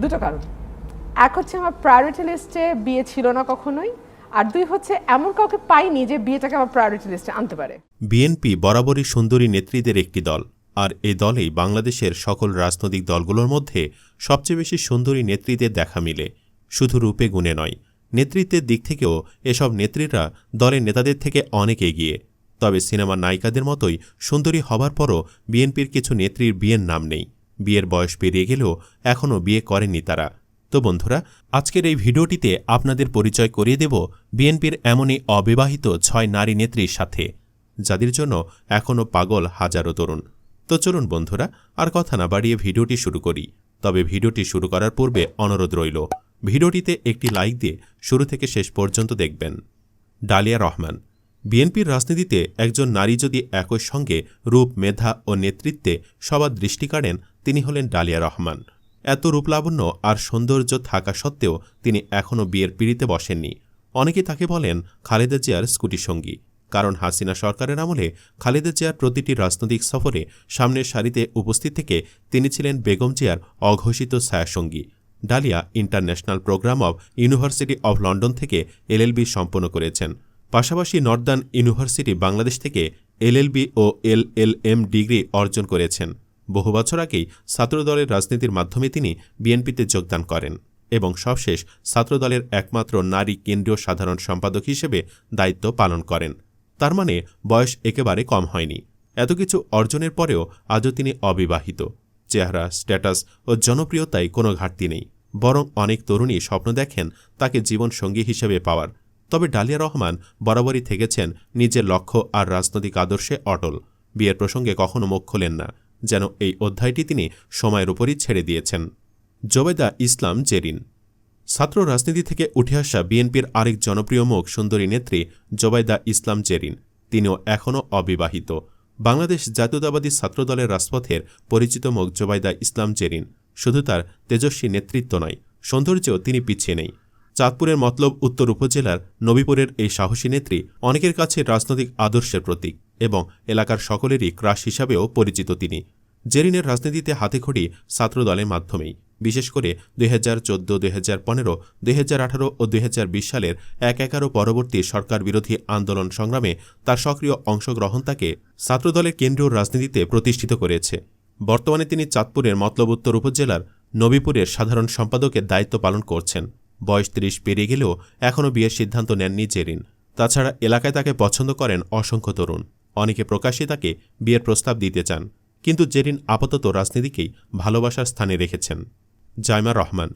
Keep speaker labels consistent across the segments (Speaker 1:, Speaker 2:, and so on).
Speaker 1: দুটো কারণ। এক হচ্ছে আমার প্রায়োরিটি লিস্টে বিয়ে ছিল না কখনোই, আর দুই হচ্ছে এমন কাউকে পাইনি যে বিয়েটাকে আমার প্রায়োরিটি লিস্টে আনতে পারে।
Speaker 2: বিএনপি বরাবরই সুন্দরী নেত্রীদের একটি দল, আর এ দলেই বাংলাদেশের সকল রাজনৈতিক দলগুলোর মধ্যে সবচেয়ে বেশি সুন্দরী নেত্রীদের দেখা মিলে। শুধু রূপে গুণে নয়, নেতৃত্বের দিক থেকেও এসব নেত্রীরা দলের নেতাদের থেকে অনেক এগিয়ে। তবে সিনেমার নায়িকাদের মতোই সুন্দরী হবার পরও বিএনপির কিছু নেত্রীর বিয়ের নাম নেই। বিয়ের বয়স পেরিয়ে গেলেও এখনও বিয়ে করেননি তারা। তো বন্ধুরা, আজকের এই ভিডিওটিতে আপনাদের পরিচয় করিয়ে দেব বিএনপির এমনই অবিবাহিত ছয় নারী নেত্রীর সাথে, যাদের জন্য এখনও পাগল হাজারো তরুণ। তো চলুন বন্ধুরা, আর কথা না বাড়িয়ে ভিডিওটি শুরু করি। তবে ভিডিওটি শুরু করার পূর্বে অনুরোধ রইল, ভিডিওটিতে একটি লাইক দিয়ে শুরু থেকে শেষ পর্যন্ত দেখবেন। ডালিয়া রহমান, বিএনপির রাজনীতিতে একজন নারী যদি একই সঙ্গে রূপ, মেধা ও নেতৃত্বে সবার দৃষ্টি কাড়েন তিনি হলেন ডালিয়া রহমান। এত রূপলাবণ্য আর সৌন্দর্য থাকা সত্ত্বেও তিনি এখনও বিয়ের পিড়িতে বসেননি। অনেকে তাকে বলেন খালেদা জিয়ার স্কুটি সঙ্গী। কারণ হাসিনা সরকারের আমলে খালেদা জিয়ার প্রতিটি রাজনৈতিক সফরে সামনের সারিতে উপস্থিত থেকে তিনি ছিলেন বেগম জিয়ার অঘোষিত ছায়াসঙ্গী। Dalia International Programme of University of London থেকে এলএলবি সম্পন্ন করেছেন। পাশাপাশি নর্দার্ন ইউনিভার্সিটি বাংলাদেশ থেকে এলএলবি ও এলএলএম ডিগ্রি অর্জন করেছেন। বহু বছর আগেই ছাত্রদলের রাজনীতির মাধ্যমে তিনি বিএনপিতে যোগদান করেন এবং সবশেষ ছাত্রদলের একমাত্র নারী কেন্দ্রীয় সাধারণ সম্পাদক হিসেবে দায়িত্ব পালন করেন। তার মানে বয়স একেবারে কম হয়নি। এত কিছু অর্জনের পরেও আজও তিনি অবিবাহিত। চেহারা, স্ট্যাটাস ও জনপ্রিয়তায় কোনো ঘাটতি নেই। বরং অনেক তরুণী স্বপ্ন দেখেন তাকে জীবনসঙ্গী হিসেবে পাওয়ার। তবে ডালিয়া রহমান বরাবরই থেকেছেন নিজের লক্ষ্য আর রাজনৈতিক আদর্শে অটল। বিয়ের প্রসঙ্গে কখনো মুখ খোলেন না। যেন এই অধ্যায়টি তিনি সময়ের উপরই ছেড়ে দিয়েছেন। জোবেদা ইসলাম জেরিন। ছাত্র রাজনীতি থেকে উঠে আসা বিএনপির আরেক জনপ্রিয় মুখ সুন্দরী নেত্রী জোবাইদা ইসলাম জেরিন। তিনিও এখনও অবিবাহিত। বাংলাদেশ জাতীয়তাবাদী ছাত্রদলের রাজপথের পরিচিত মুখ জোবাইদা ইসলাম জেরিন। শুধু তার তেজস্বী নেতৃত্ব নয়, সৌন্দর্যেও তিনি পিছিয়ে নেই। চাঁদপুরের মতলব উত্তর উপজেলার নবীপুরের এই সাহসী নেত্রী অনেকের কাছে রাজনৈতিক আদর্শের প্রতীক এবং এলাকার সকলেরই ক্রাশ হিসাবেও পরিচিত তিনি। জেরিনের রাজনীতিতে হাতেখড়ি ছাত্রদলের মাধ্যমেই। বিশেষ করে দুই হাজার চোদ্দ, দুই হাজার পনেরো, দুই হাজার আঠারো ও দুই হাজার বিশ সালের এক এগারো পরবর্তী সরকার বিরোধী আন্দোলন সংগ্রামে তার সক্রিয় অংশগ্রহণ তাকে ছাত্রদলের কেন্দ্রীয় রাজনীতিতে প্রতিষ্ঠিত করেছে। বর্তমানে তিনি চাঁদপুরের মতলব উত্তর উপজেলার নবীপুরের সাধারণ সম্পাদকের দায়িত্ব পালন করছেন। বয়স তিরিশ পেরিয়ে গেলেও এখনও বিয়ের সিদ্ধান্ত নেননি জেরিন। তাছাড়া এলাকায় তাকে পছন্দ করেন অসংখ্য তরুণ। অনেকে প্রকাশ্যে তাকে বিয়ের প্রস্তাব দিতে চান। কিন্তু জেরিন আপাতত রাজনীতিকেই ভালোবাসার স্থানে রেখেছেন। জায়মা রহমান।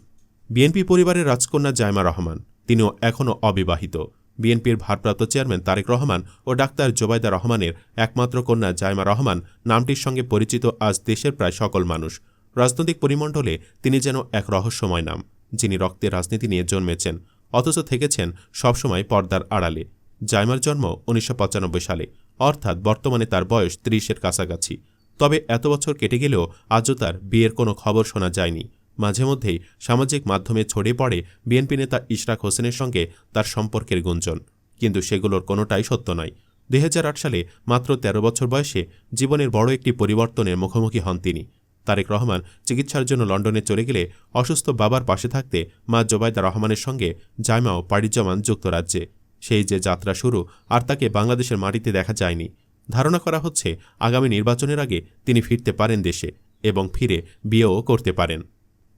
Speaker 2: বিএনপি পরিবারের রাজকন্যা জায়মা রহমান। তিনিও এখনও অবিবাহিত। বিএনপির ভারপ্রাপ্ত চেয়ারম্যান তারেক রহমান ও ডাক্তার জোবাইদা রহমানের একমাত্র কন্যা জায়মা রহমান নামটির সঙ্গে পরিচিত আজ দেশের প্রায় সকল মানুষ। রাজনৈতিক পরিমণ্ডলে তিনি যেন এক রহস্যময় নাম, যিনি রক্তে রাজনীতি নিয়ে জন্মেছেন, অথচ থেকেছেন সবসময় পর্দার আড়ালে। জায়মার জন্ম উনিশশো পঁচানব্বই সালে, অর্থাৎ বর্তমানে তার বয়স ত্রিশের কাছাকাছি। তবে এত বছর কেটে গেলেও আজও তার বিয়ের কোনো খবর শোনা যায়নি। মাঝে মধ্যেই সামাজিক মাধ্যমে ছড়িয়ে পড়ে বিএনপি নেতা ইশরাক হোসেনের সঙ্গে তার সম্পর্কের গুঞ্জন। কিন্তু সেগুলোর কোনোটাই সত্য নয়। দুই সালে মাত্র ১৩ বছর বয়সে জীবনের বড় একটি পরিবর্তনের মুখোমুখি হন তিনি। তারেক রহমান চিকিৎসার জন্য লন্ডনে চলে গেলে অসুস্থ বাবার পাশে থাকতে মা জোবাইদা রহমানের সঙ্গে জায়মাও পাড়ি জমান যুক্তরাজ্যে। সেই যে যাত্রা শুরু আর তাকে বাংলাদেশের মাটিতে দেখা যায়নি। ধারণা করা হচ্ছে আগামী নির্বাচনের আগে তিনি ফিরতে পারেন দেশে এবং ফিরে বিয়েও করতে পারেন।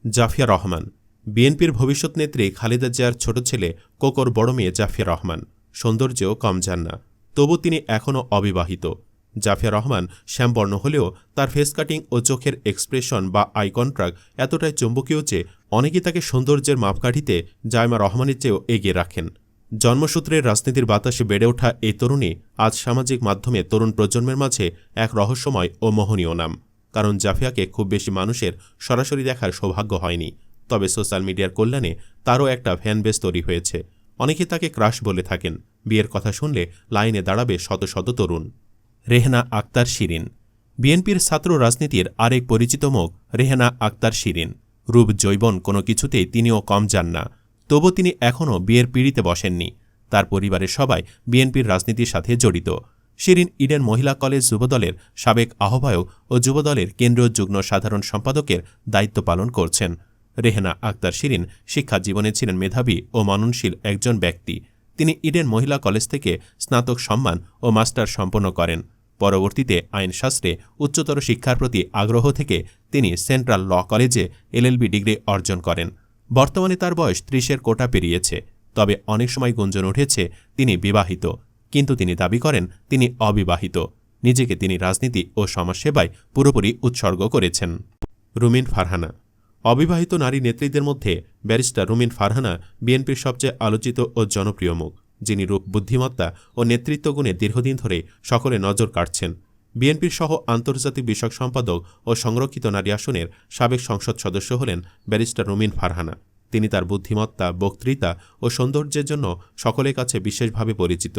Speaker 2: জাফিয়া রহমান। বিএনপির ভবিষ্যৎ নেত্রী খালেদা জিয়ার ছোট ছেলে কোকর বড় মেয়ে জাফিয়া রহমান। সৌন্দর্যেও কম যান না। তবু তিনি এখনও অবিবাহিত। জাফিয়া রহমান শ্যামবর্ণ হলেও তার ফেস কাটিং ও চোখের এক্সপ্রেশন বা আই কন্ট্রাক্ট এতটাই চুম্বকীয় যে অনেকেই তাকে সৌন্দর্যের মাপকাঠিতে জায়মা রহমানের চেয়েও এগিয়ে রাখেন। জন্মসূত্রের রাজনীতির বাতাসে বেড়ে ওঠা এই তরুণী আজ সামাজিক মাধ্যমে তরুণ প্রজন্মের মাঝে এক রহস্যময় ও মোহনীয় নাম। কারণ জাফিয়াকে খুব বেশি মানুষের সরাসরি দেখার সৌভাগ্য হয়নি। তবে সোশ্যাল মিডিয়ার কল্যাণে তারও একটা ফ্যানবেস তৈরি হয়েছে। অনেকে তাকে ক্রাশ বলে থাকেন। বিয়ের কথা শুনলে লাইনে দাঁড়াবে শত শত তরুণ। রেহনা আক্তার শিরিন। বিএনপির ছাত্র রাজনীতির আরেক পরিচিত মুখ রেহেনা আক্তার শিরিন। রূপ, জৈবন কোনো কিছুতেই তিনিও কম যান না। তবু তিনি এখনও বিয়ের পিড়িতে বসেননি। তার পরিবারের সবাই বিএনপির রাজনীতির সাথে জড়িত। শিরিন ইডেন মহিলা কলেজ যুবদলের সাবেক আহ্বায়ক ও যুবদলের কেন্দ্রীয় যুগ্ম সাধারণ সম্পাদকের দায়িত্ব পালন করছেন। রেহেনা আক্তার শিরিন শিক্ষা জীবনে ছিলেন মেধাবী ও মননশীল একজন ব্যক্তি। তিনি ইডেন মহিলা কলেজ থেকে স্নাতক সম্মান ও মাস্টার সম্পন্ন করেন। পরবর্তীতে আইনশাস্ত্রে উচ্চতর শিক্ষার প্রতি আগ্রহ থেকে তিনি সেন্ট্রাল ল কলেজে এলএলবি ডিগ্রি অর্জন করেন। বর্তমানে তার বয়স ত্রিশের কোটা পেরিয়েছে, তবে অনেক সময় গুঞ্জন উঠেছে তিনি বিবাহিত। কিন্তু তিনি দাবি করেন তিনি অবিবাহিত। নিজেকে তিনি রাজনীতি ও সমাজসেবায় পুরোপুরি উৎসর্গ করেছেন। রুমিন ফারহানা। অবিবাহিত নারী নেত্রীদের মধ্যে ব্যারিস্টার রুমিন ফারহানা বিএনপির সবচেয়ে আলোচিত ও জনপ্রিয় মুখ, যিনি রূপ, বুদ্ধিমত্তা ও নেতৃত্বগুণে দীর্ঘদিন ধরে সকলে নজর কাটছেন বিএনপির সহ আন্তর্জাতিক বিষয়ক সম্পাদক ও সংরক্ষিত নারী আসনের সাবেক সংসদ সদস্য হলেন ব্যারিস্টার রুমিন ফারহানা। তিনি তার বুদ্ধিমত্তা, বক্তৃতা ও সৌন্দর্যের জন্য সকলের কাছে বিশেষভাবে পরিচিত।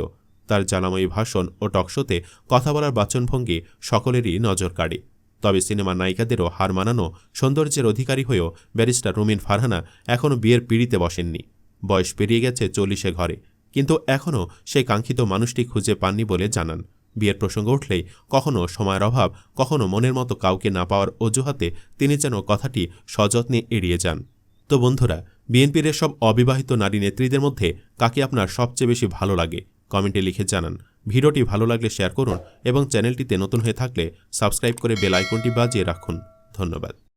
Speaker 2: তার জ্বালাময়ী ভাষণ ও টকশোতে কথা বলার বাচনভঙ্গি সকলেরই নজর কাড়ে তবে সিনেমার নায়িকাদেরও হার মানানো সৌন্দর্যের অধিকারী হয়েও ব্যারিস্টার রুমিন ফারহানা এখনও বিয়ের পিড়িতে বসেননি। বয়স পেরিয়ে গেছে চল্লিশে ঘরে। কিন্তু এখনও সেই কাঙ্ক্ষিত মানুষটি খুঁজে পাননি বলে জানান। বিয়ের প্রসঙ্গ উঠলেই কখনো সময়ের অভাব, কখনো মনের মতো কাউকে না পাওয়ার অজুহাতে তিনি যেন কথাটি সযত্নে এড়িয়ে যান। তো বন্ধুরা, বিএনপির এসব অবিবাহিত নারী নেত্রীদের মধ্যে কাকে আপনার সবচেয়ে বেশি ভালো লাগে? কমেন্টে লিখে জানান। ভিডিওটি ভালো লাগলে শেয়ার করুন এবং চ্যানেলটিতে নতুন হয়ে থাকলে সাবস্ক্রাইব করে বেল আইকনটি বাজিয়ে রাখুন। ধন্যবাদ।